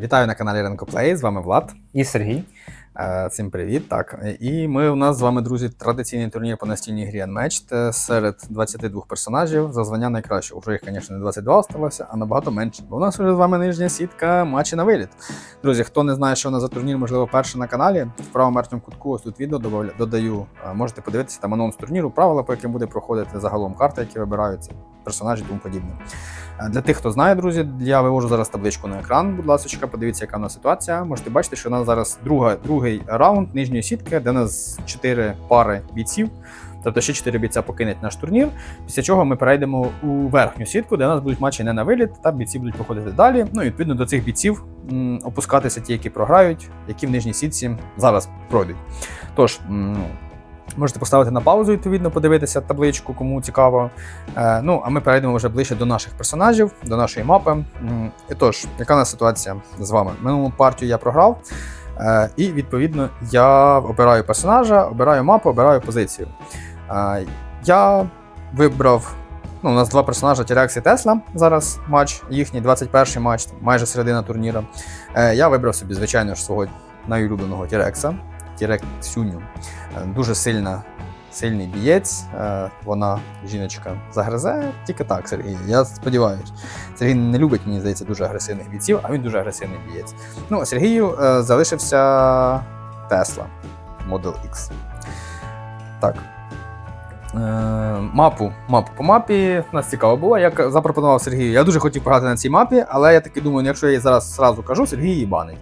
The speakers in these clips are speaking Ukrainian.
Вітаю на каналі Ренко Плей, з вами Влад. І Сергій. Е, Всім привіт. Так. І ми у нас з вами, друзі, традиційний турнір по настільній грі Unmatched серед 22 персонажів за звання найкращого. Вже їх, звісно, не 22 осталося, а набагато менше. Бо у нас вже з вами нижня сітка матчі на виліт. Друзі, хто не знає, що у нас за турнір, можливо, перший на каналі. В правому верхньому кутку ось тут відео додаю. Е, Можете подивитися там анонс турніру, правила, по яким буде проходити загалом карти, які вибираються, персонажі тому подібне. Е, Для тих, хто знає, друзі, я вивожу зараз табличку на екран. Будь ласка, подивіться, яка у нас ситуація. Можете бачити, що у нас зараз друга, другий раунд нижньої сітки, де нас 4 пари бійців. Тобто ще 4 бійця покинуть наш турнір. Після чого ми перейдемо у верхню сітку, де у нас будуть матчі не на виліт, та бійці будуть проходити далі. Ну і відповідно до цих бійців м, опускатися ті, які програють, які в нижній сітці зараз пройдуть. Тож, м, ну, можете поставити на паузу, відповідно, подивитися табличку, кому цікаво. Е, ну, а ми перейдемо вже ближче до наших персонажів, до нашої мапи. М, І тож, яка у нас ситуація з вами? Минулу партію я програв, і відповідно я обираю персонажа, обираю мапу, обираю позицію. Е, я вибрав. Ну, у нас два персонажа Тірекс і Тесла. Зараз матч, їхній 21-й матч, майже середина турніру. Е, я вибрав собі, звичайно ж, свого найулюбленого Тірекса, Тірексюню. Е, Дуже сильна сильний бієць. е, Вона, жіночка, загризе тільки так, Сергій. Я сподіваюся. Сергій не любить, мені здається, дуже агресивних бійців, а він дуже агресивний бієць. Ну, Сергію е, залишився Тесла Model X. Так. Е, мапу, мапу по мапі. У нас цікаво було. Я запропонував Сергію. Я дуже хотів пограти на цій мапі, але я таки думаю, ну, якщо я її зараз зразу кажу, Сергій її банить.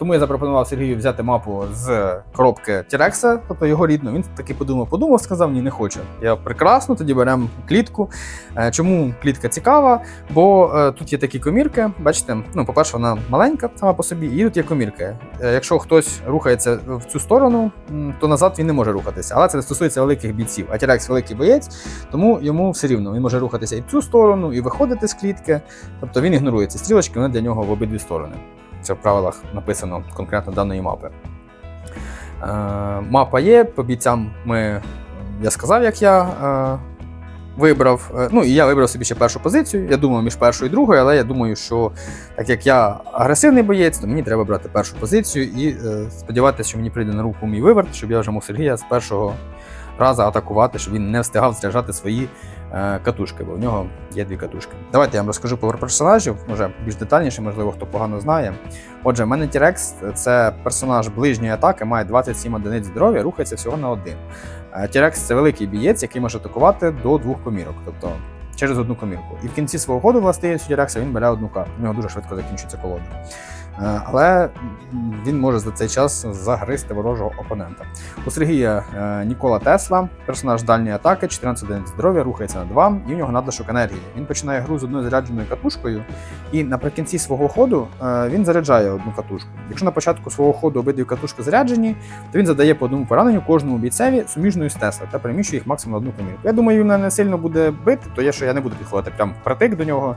Тому я запропонував Сергію взяти мапу з коробки Тірекса, тобто його рідну. Він таки подумав, подумав, сказав, ні, не хочу. Я прекрасно, тоді беремо клітку. Е, Чому клітка цікава? Бо е, тут є такі комірки. Бачите, ну, по-перше, вона маленька сама по собі, і тут є комірки. Е, Якщо хтось рухається в цю сторону, то назад він не може рухатися. Але це не стосується великих бійців. А Тірекс великий боєць, тому йому все рівно він може рухатися і в цю сторону, і виходити з клітки. Тобто він ігнорує ці стрілочки, вони для нього в обидві сторони. Це в правилах написано конкретно даної мапи. Е, мапа є, по бійцям ми, я сказав, як я е, вибрав. Е, ну і я вибрав собі ще першу позицію. Я думав між першою і другою, але я думаю, що так як я агресивний боєць, то мені треба брати першу позицію і сподіватися, що мені прийде на руку мій виверт, щоб я вже мог Сергія з першого разу атакувати, щоб він не встигав заряджати свої катушки, бо в нього є дві катушки. Давайте я вам розкажу про персонажів, може більш детальніше, можливо, хто погано знає. Отже, в мене Тірекс це персонаж ближньої атаки, має 27 одиниць здоров'я, рухається всього на один. Е, Тірекс це великий бієць, який може атакувати до двох комірок, тобто через одну комірку. І в кінці свого ходу властивістю Тірекса він бере одну карту. У нього дуже швидко закінчується колода. Е, Але він може за цей час загризти ворожого опонента. У Сергія е, Нікола Тесла, персонаж дальньої атаки, 14 одиниць здоров'я, рухається на 2, і в нього надлишок енергії. Він починає гру з одною зарядженою катушкою, і наприкінці свого ходу е, він заряджає одну катушку. Якщо на початку свого ходу обидві катушки заряджені, то він задає по одному пораненню кожному бійцеві суміжною з Тесла та переміщує їх максимум на одну комірку. Я думаю, він не сильно буде бити, то є, що я не буду підходити прям впритик до нього.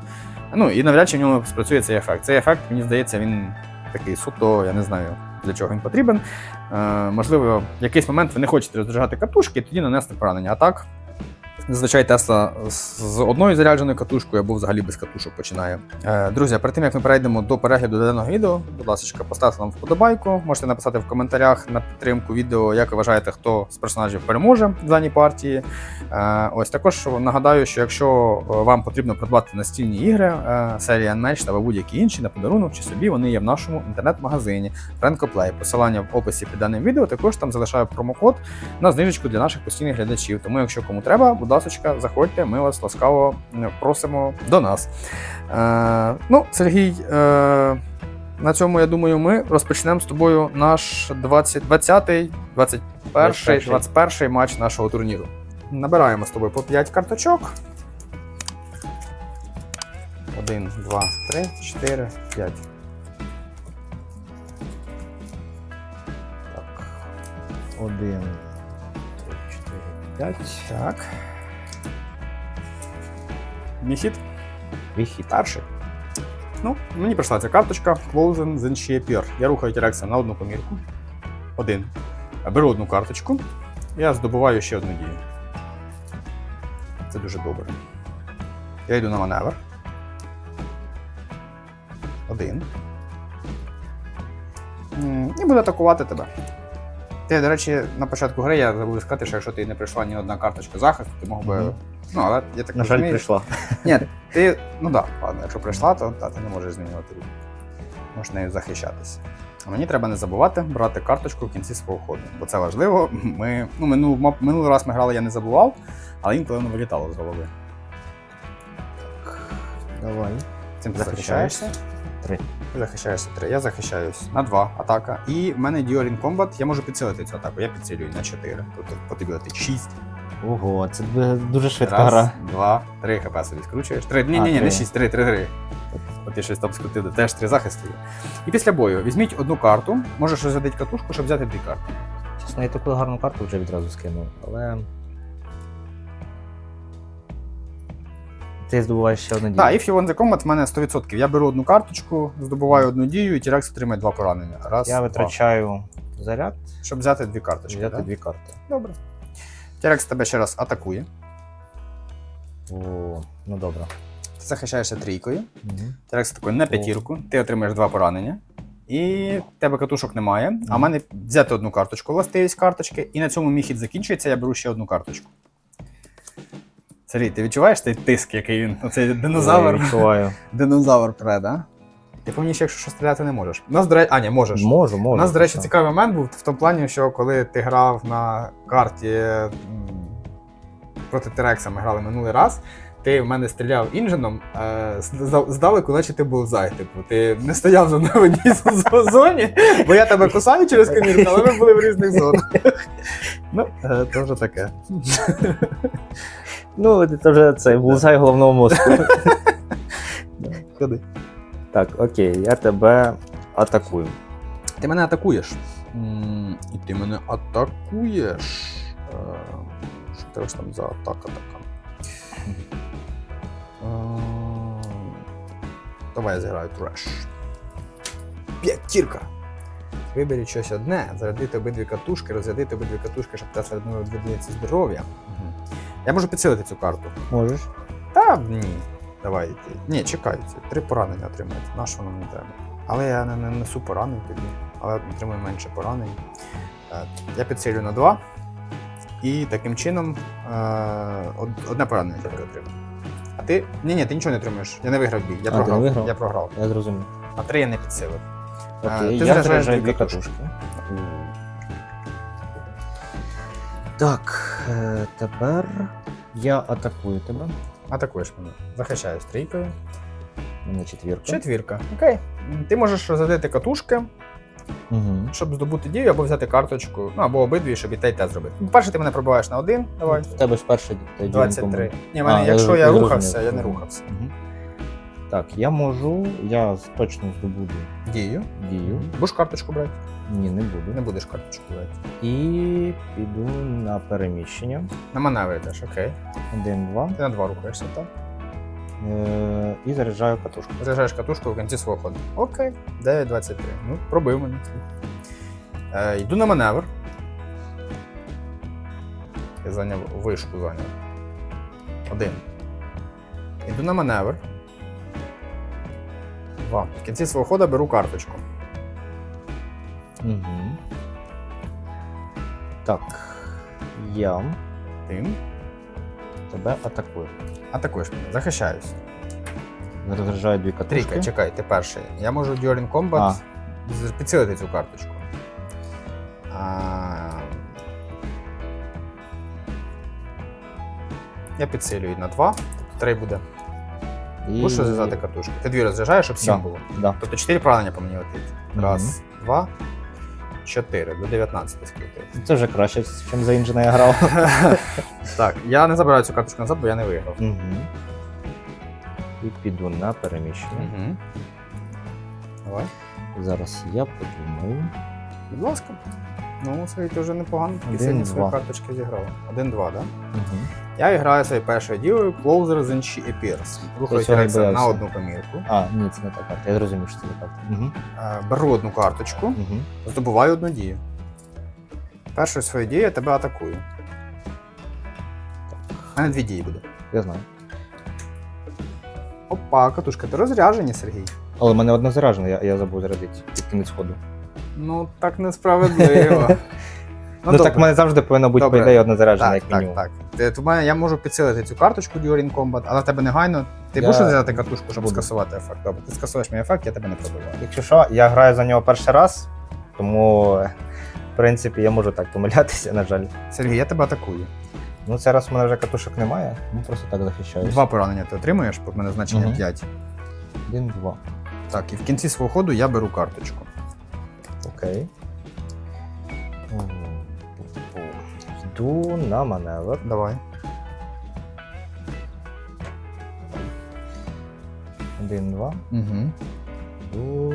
Ну і навряд чи в ньому спрацює цей ефект. Цей ефект, мені здається, він такий суто, я не знаю для чого він потрібен. Е, можливо, в якийсь момент ви не хочете розряджати катушки, тоді нанести поранення. А так, зазвичай Тесла з одною зарядженою катушкою або взагалі без катушок починає. Е, друзі, перед тим як ми перейдемо до перегляду даного відео, будь ласка, поставте нам вподобайку. Можете написати в коментарях на підтримку відео, як ви вважаєте, хто з персонажів переможе в даній партії. Е, ось також нагадаю, що якщо е, вам потрібно придбати настільні ігри, серія Unmatched або будь-які інші на подарунок чи собі, вони є в нашому інтернет-магазині Renko Посилання в описі під даним відео. Також там залишаю промокод на знижечку для наших постійних глядачів. Тому, якщо кому треба, будь ласка, заходьте, ми вас ласкаво е, просимо до нас. Е, ну, Сергій. Е, на цьому, я думаю, ми розпочнемо з тобою наш 20, 20-й, 21-й, 21-й матч нашого турніру. Набираємо з тобою по 5 карточок. 1, 2, 3, 4, 5. Так. 1, 3, 4, 5. Так. Міхід. Вихід. Перший. Ну, мені прийшла ця карточка Closen Zenshapir. Я рухаю Тірекса на одну комірку. Один. Беру одну карточку. Я здобуваю ще одну дію. Це дуже добре. Я йду на маневр. Один. і буде атакувати тебе. Ти, до речі, на початку гри я забув сказати, що якщо ти не прийшла ні одна карточка захисту, ти мог би. Мгм. Ну, але я так На жаль, розумію- прийшла. Ні, ти. Ну так, да, ладно, якщо прийшла, то та, ти не можеш змінювати руку. Можеш нею захищатися. А мені треба не забувати брати карточку в кінці свого ходу, бо це важливо. Ми, ну, минул, минулий раз ми грали, я не забував, але інколи воно вилітало з голови. Давай. Цим ти Захищаєшся? Три. Ти захищаєшся три. Я захищаюсь на два атака. І в мене Dueling Combat, я можу підсилити цю атаку. Я підсилюю на 4. Тобто по тобі летить 6. Ого, це дуже швидка Раз, гра. два, три хп собі скручуєш. Три. Ні, А, ні, ні, три. не 6, 3, 3, 3. От я щось там скрутив, теж три захисти є. І після бою візьміть одну карту, можеш розрядити катушку, щоб взяти дві карти. Чесно, я таку гарну карту вже відразу скинув, але. Ти здобуваєш ще одну дію. Так, if you want the combat, в мене 100%. Я беру одну карточку, здобуваю одну дію, і Тірекс отримає два поранення. Раз, Я два. витрачаю заряд, Щоб взяти дві карточки. взяти да? дві карти. Добре. Тірекс тебе ще раз атакує. О, ну добре. Ти захищаєшся трійкою. Угу. Тірекс атакує на п'ятірку, ти отримаєш два поранення. І в тебе катушок немає. А в мене взяти одну карточку, властивість карточки, і на цьому мій хід закінчується, я беру ще одну карточку. Сергій, ти відчуваєш цей тиск, який він? Оцей Я динозавр. відчуваю. Динозавр пре, да? Ти повніше, якщо що стріляти не можеш. У нас, до речі, а, ні, можеш. Можу, У можу. нас, до речі, так. цікавий момент був в тому плані, що коли ти грав на карті проти Терекса, ми грали минулий раз. Ти в мене стріляв інженом е, здалеку, наче ти був зай. Типу, ти не стояв за мною в одній зоні, бо я тебе кусаю через комірку, але ми були в різних зонах. Ну, е, то вже таке. Ну, це вже це булзай головного мозку. Ходи. Так, окей, я тебе атакую. Ти мене атакуєш. І ти мене атакуєш. Е, Що тебе ж там за атака така? Е, Давай я зіграю треш. П'ятірка. Виберіть щось одне, зарядити обидві катушки, розрядити обидві катушки, щоб та серед одиниці здоров'я. Я можу підсилити цю карту. Можеш? Та ні. Давай. ти. Ні, чекай, це три поранення отримати. На що воно мені треба? Але я не, не несу поранень тоді, але отримую менше поранень. Е, Я підсилю на два. І таким чином е, одне поранення тільки отримую. А ти. Ні, ні, ти нічого не отримуєш. Я не виграв бій. Я А, ти не програв. виграв? Я програв. Я зрозумів. На три я не підсилив. Окей, ти я заряджаю дві катушки. Так, е, тепер я атакую тебе. Атакуєш мене. Захищаюсь трійкою. У мене четвірка. Четвірка. Окей. Ти можеш задати катушки, Угу. щоб здобути дію або взяти карточку, ну або обидві, щоб і те, і те зробити. Ну, Перше, ти мене пробиваєш на один, давай. В тебе ж перший тоді 23. Ні, в А, мене, якщо я я рухався, розумію. я не рухався. Угу. Так, я можу, я точно здобуду Дію. дію. Будеш карточку брати? Ні, не буду. Не будеш карточку брати. І піду на переміщення. На маневри йдеш, окей. Один, два. Ти на два рухаєшся, так? Е, і заряджаю катушку. Заряджаєш катушку в кінці свого ходу. Окей, 9-23. Ну, пробив мене. Е, йду на маневр. Я зайняв вишку зайняв. Один. Йду на маневр. Два. В кінці свого ходу беру карточку. Угу. Так. Я Ти тебе атакую. атакуєш мене, захищаюсь. Заряджаю дві катушки. Трійка, чекай, ти перший. Я можу During Combat підсилити цю карточку. А... Я підсилюю на 2, тобто 3 буде. І... Будеш розв'язати катушку. Ти дві розряджаєш, щоб 7 Да. було. Да. Тобто 4 поранення по мені летить. Раз, два, чотири. До 19 скрутив. Це вже краще, ніж за інжена я грав. Так, я не забираю цю карточку назад, бо я не виграв. Угу. І піду на переміщення. Угу. Давай. Зараз я подумаю. Будь ласка. Ну, Сергій, ти вже непогано. Сильні свої карточки зіграв. Один-два, так? Да? Угу. Я граю своєю першою дією Closer than she appears. Рухаю цього на одну помірку. А, ні, це не та карта. Я зрозумів, що це не карта. Угу. Беру одну карточку, Угу. здобуваю одну дію. Першою своєю дією я тебе атакую. У мене дві дії буде. Я знаю. Опа, катушка, ти розряжені, Сергій. Але в мене одна заражена, я, я забув зарядити під кінець ходу. Ну, так несправедливо. Ну, так в мене завжди повинно бути, по ідеї, одна заряджена, так, як так, мінімум. так. Ти, то я можу підсилити цю карточку During Combat, але в тебе негайно. Ти Я будеш взяти катушку, щоб буду. скасувати ефект. Добре, ти скасуєш мій ефект, я тебе не пробиваю. Якщо що, я граю за нього перший раз, тому, в принципі, я можу так помилятися, на жаль. Сергій, я тебе атакую. Ну, це раз у мене вже катушок немає, ну просто так захищаюся. Два поранення ти отримуєш, бо в мене значення Мгм. 5. Один, два. Так, і в кінці свого ходу я беру карточку. Окей. Йду на маневр. Давай. Один, два. Угу. Йду.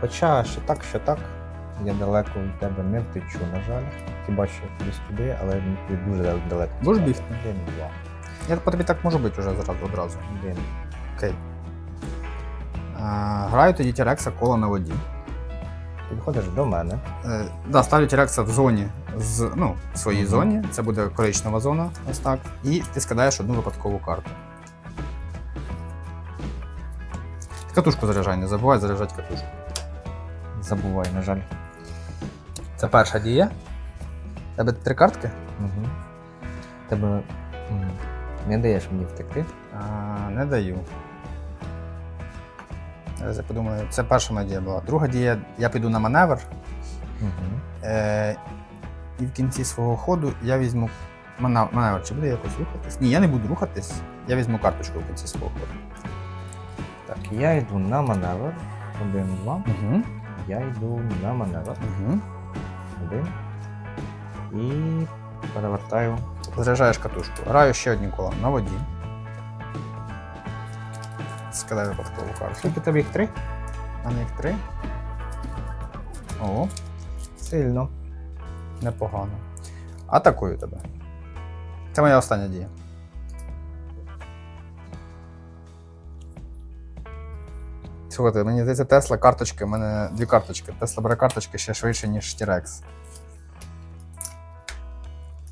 Хоча що так, що так. Я далеко від тебе не втечу, на жаль. Хіба що десь туди, але не дуже далеко. Будеш бігти? Один, два. Я по тобі так можу бути вже зразу одразу. Один. Окей. А, граю тоді Тірекса коло на воді. Підходиш до мене. Е, да, ставлю Тірекса в зоні, з, ну, в своїй зоні. Це буде коричнева зона, ось так. І ти скидаєш одну випадкову карту. Катушку заряджай, не забувай заряджати катушку. Забувай, на жаль. Це перша дія. Тебе три картки? Угу. Тебе м, не даєш мені втекти. А, не даю. Зараз я подумаю, це перша моя дія була. Друга дія, я піду на маневр. Угу. Е, і в кінці свого ходу я візьму маневр. Чи буде якось рухатись? Ні, я не буду рухатись. Я візьму карточку в кінці свого ходу. Так, я йду на маневр. Один, два. Угу. Я йду на маневр. Угу. Один. І перевертаю. Заряджаєш катушку. Граю ще одні кола на воді. Скидаю випадкову карту. Скільки тобі їх три? А них три. О, Сильно. Непогано. Атакую тебе. Це моя остання дія. Слухайте, мені здається, Тесла карточки, у мене дві карточки. Тесла бере карточки ще швидше, ніж T-Rex.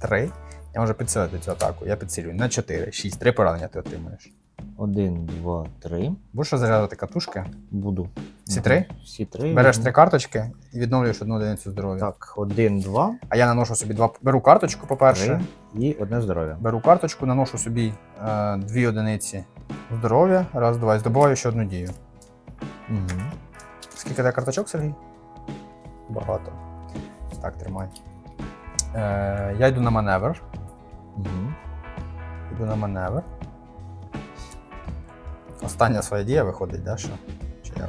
Три. Я можу підсилити цю атаку. Я підсилюю на 4, 6, 3 поранення ти отримуєш. Один, два, три. Будеш розряджати катушки, Буду. Всі три? Всі три. береш три карточки і відновлюєш одну одиницю здоров'я. Так, один, два, А я наношу собі два. Беру карточку, по-перше. і одне здоров'я. Беру карточку, наношу собі е, дві одиниці здоров'я. Раз, два. І здобуваю ще одну дію. Угу. Скільки тебе карточок, Сергій? Багато. Так, тримай. Е, я йду на маневр. Угу. Йду на маневр. Остання своя дія виходить, да? Що? Чи як?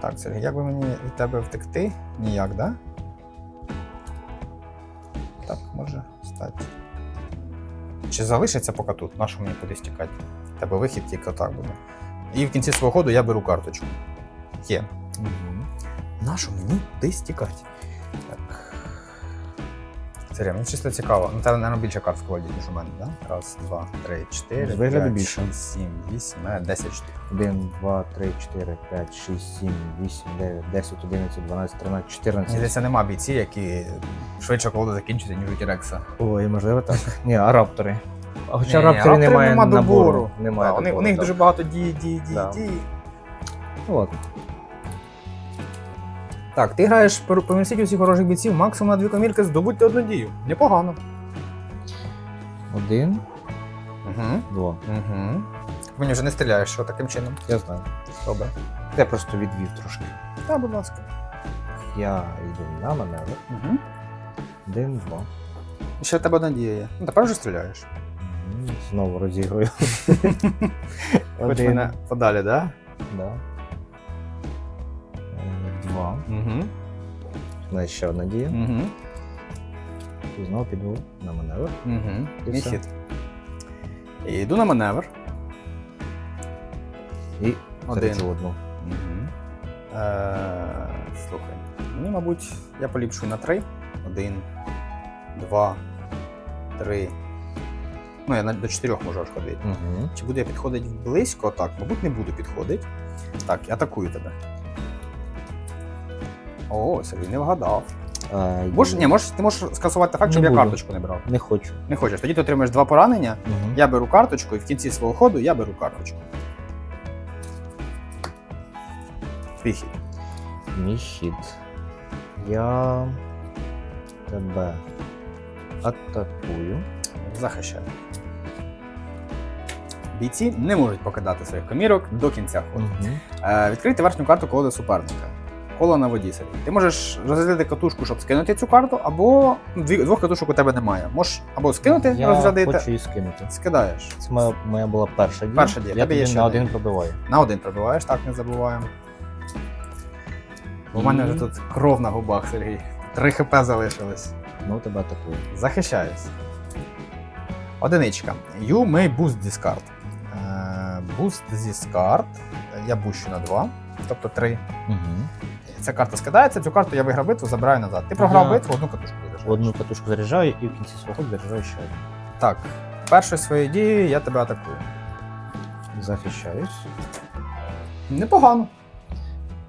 Так, Сергій, як би мені від тебе втекти? Ніяк, да? Так, може стати. Чи залишиться поки тут? Нащо мені кудись тікати? Тебе вихід тільки отак буде. І в кінці свого ходу я беру карточку. Є. Угу. Нащо мені кудись тікати? Сергій, мені чисто цікаво. Ну, тебе, мабуть, більше карт складів, ніж у мене, так? Да? Раз, два, три, чотири, вигляду п'ять, більше. шість, сім, вісім, у мене десять штук. Один, два, три, чотири, п'ять, шість, сім, вісім, дев'ять, десять, одинадцять, дванадцять, тринадцять, Мені чотирнадцять. здається, нема бійців, які швидше колоду закінчують, ніж у Тірекса. Ой, можливо так. Ні, а раптори. А хоча Ні, рапторів раптори немає нема набору. Немає Да, у них, у них так. дуже багато дій, дій, дій, Да. дій. Ну, ладно. Так, ти граєш по помістіть усіх ворожих бійців, максимум на дві комірки, здобудьте одну дію. Непогано. Один, Угу. два. Угу. Мені вже не стріляєш, що таким чином. Я знаю. Добре. Я просто відвів трошки. Так, будь ласка. Я йду на маневр. Угу. Один, два. Ще в тебе одна дія є. Ну, тепер вже стріляєш. Знову розігрую. Хоч мене подалі, так? Да? Да. Два. Угу. Мене ще одна дія. Угу. І знову піду на маневр. Угу. І все. хід. І йду на маневр. І Один. одну. Угу. Е, слухай. Мені, мабуть, я поліпшую на три. Один, два, три. Ну, я до чотирьох можу аж ходити. Угу. Чи буду я підходити близько? Так, мабуть, не буду підходити. Так, атакую тебе. О, Сергій, не вгадав. А, Можеш, ні, можеш, ти можеш скасувати факт, Не щоб я буду. карточку не брав. Не хочу. Не хочеш. Тоді ти отримаєш два поранення. Угу. Я беру карточку, і в кінці свого ходу я беру карточку. Твій хід. Мій хід. Я тебе атакую. Захищаю. Бійці не можуть покидати своїх комірок до кінця ходу. Угу. Е, відкрити верхню карту колоди суперника. Коло на воді Сергій. Ти можеш розрядити катушку, щоб скинути цю карту, або ну, дві, двох катушок у тебе немає. Можеш або скинути, Я розрядити, хочу її скинути. скидаєш. Це моя, моя була перша дія. Перша дія, Я тобі ще на один пробиваю. На один пробиваєш, так не забуваємо. У мене вже тут кров на губах, Сергій. Три хп залишилось. Ну, тебе атакую. Захищаюсь. Одиничка. You may boost discard. Е, Boost discard. Я бущу на 2, тобто 3. Угу. Ця карта скидається, цю карту я виграв битву, забираю назад. Ти програв Я- битву, одну катушку заряджаєш. Одну катушку заряджаю і в кінці свого ходу заряджаю ще одну. Так, першою своєю дією я тебе атакую. Захищаюсь. Непогано.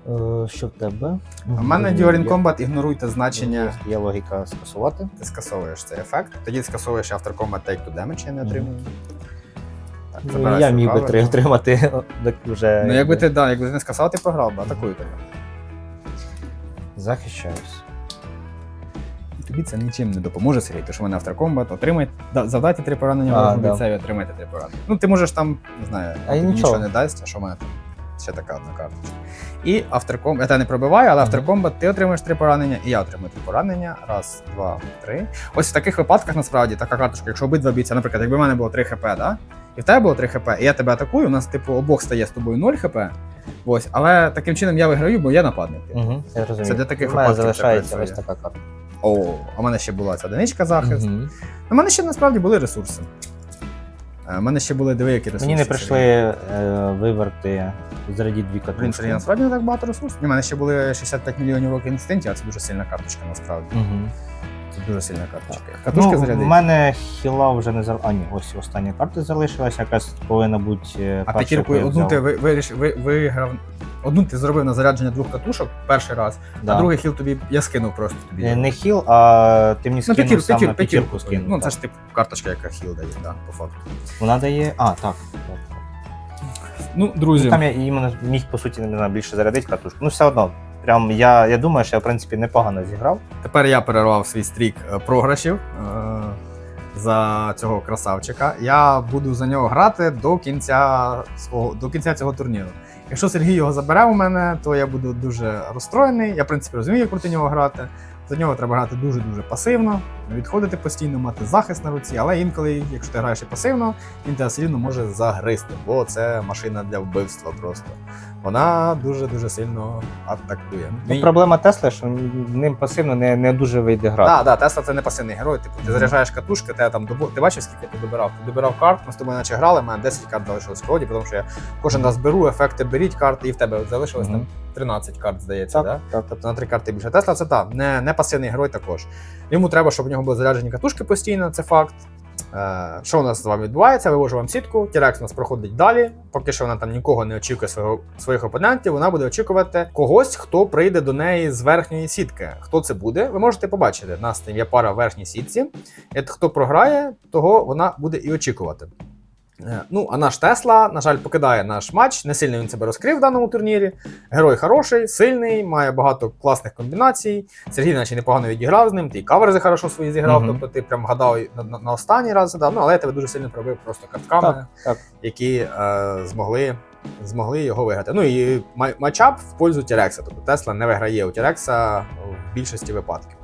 Е, що в тебе? У мене During Combat ігноруйте значення. Є, є логіка скасувати. Ти скасовуєш цей ефект. Тоді скасовуєш After Combat Take to Damage, я не отримую. Так, Ну, я міг би три отримати так вже. Ну, якби ти, да, якби ти не скасав, ти програв би, атакую тебе. Захищаюсь. Тобі це нічим не допоможе, Сергій, тому що мене Combat, отримай, да, завдайте три поранення А, ворожому да. бійцеві, отримайте три поранення. Ну, ти можеш там, не знаю, А тобі нічого. нічого не дасть, а що в мене там? Ще така одна карточка. І After я не пробиваю, але Combat ти отримаєш три поранення, і я отримую три поранення. Раз, два, три. Ось в таких випадках насправді така карточка, якщо обидва бійця, наприклад, якби в мене було 3 хп, да? і в тебе було 3 хп, і я тебе атакую, у нас, типу, обох стає з тобою 0 хп. Ось, але таким чином я виграю, бо я нападник. Угу, я розумію. Це для таких У мене випадків це залишається ось така карта. О, а в мене ще була ця одиничка захист. Мгм. У мене ще насправді були ресурси. У мене ще були диви, які ресурси. Мені не прийшли е, виверти зраді дві Блін, катушки. Сергій, насправді не так багато ресурсів. У мене ще були 65 мільйонів років інстинктів, а це дуже сильна карточка насправді. Угу. Це дуже сильна карточка. Катушка ну, зарядить. У мене хіла вже не зал... А, ні, ось остання карта залишилася, якась повинна бути. е, А п'ятірку одну ти ви, виріш, ви, виграв. Одну ти зробив на зарядження двох катушок перший раз, Да. а другий хіл тобі я скинув просто тобі. Е, його. Не хіл, а ти мені ну, скинув п'ятірку, саме п'ятірку, п'ятірку, п'ятірку скинув. Ну, це ж типу карточка, яка хіл дає, да, по факту. Вона дає. А, так. Ну, друзі. Ну, там я іменно міг, по суті, не знаю, більше зарядити катушку. Ну, все одно. Прям я, я думаю, що я, в принципі, непогано зіграв. Тепер я перервав свій стрік е, програшів е, за цього красавчика. Я буду за нього грати до кінця свого до кінця цього турніру. Якщо Сергій його забере у мене, то я буду дуже розстроєний. Я, в принципі, розумію, як проти нього грати. За нього треба грати дуже-дуже пасивно, відходити постійно, мати захист на руці, але інколи, якщо ти граєш і пасивно, він тебе все рівно може загризти, бо це машина для вбивства просто. Вона дуже-дуже сильно атакує. Ну, проблема Тесла, що ним пасивно не, не дуже вийде грати. Так, да, Тесла це не пасивний герой. Типу, ти заряджаєш катушки, тебе там добу... Ти бачив, скільки ти добирав? Ти добирав карт, ми з тобою наче грали, в мене 10 карт залишилось в колоді, тому що я кожен раз беру, ефекти беріть карти, і в тебе залишилось Мгм. там 13 карт, здається, Так, да? так. Тобто на 3 карти більше. Тесла це так, не, не пасивний герой також. Йому треба, щоб у нього були заряджені катушки постійно, це факт. Е, що у нас з вами відбувається? Вивожу вам сітку. Тірекс у нас проходить далі. Поки що вона там нікого не очікує свого, своїх опонентів. Вона буде очікувати когось, хто прийде до неї з верхньої сітки. Хто це буде? Ви можете побачити. У нас там є пара в верхній сітці. Хто програє, того вона буде і очікувати. Е, Ну, а наш Тесла, на жаль, покидає наш матч. Не сильно він себе розкрив в даному турнірі. Герой хороший, сильний, має багато класних комбінацій. Сергій, наче непогано відіграв з ним, ти каверзи хорошо свої зіграв, Мгм. тобто ти прям гадав на, на, на останній раз задав. Ну, але я тебе дуже сильно пробив просто картками, Так, так. які е, змогли, змогли його виграти. Ну і матчап в пользу Тірекса. Тобто Тесла не виграє у Тірекса в більшості випадків.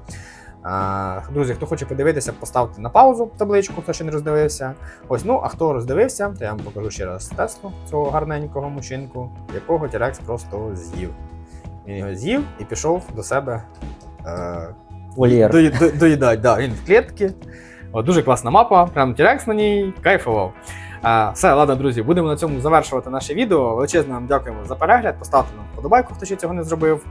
Друзі, хто хоче подивитися, поставте на паузу табличку, хто ще не роздивився. Ось, ну а хто роздивився, то я вам покажу ще раз Теслу, цього гарненького мужчинку, якого Тірекс просто з'їв. Він його з'їв і пішов до себе е, Вольєр. Дої- до- доїдать, да, він в клітці. О, дуже класна мапа, прям Тірекс на ній, кайфував. Все, ладно, друзі, будемо на цьому завершувати наше відео. Величезно вам дякуємо за перегляд. Поставте нам вподобайку, хто ще цього не зробив.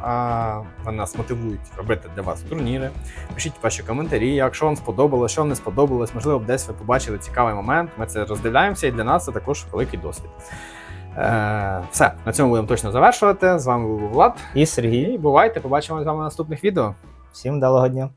Вони нас мотивують робити для вас турніри. Пишіть ваші коментарі, якщо вам сподобалось, що вам не сподобалось, можливо, десь ви побачили цікавий момент. Ми це роздивляємося, і для нас це також великий досвід. Е, все, на цьому будемо точно завершувати. З вами був Влад. І Сергій. І бувайте, побачимо з вами в наступних відео. Всім вдалого дня.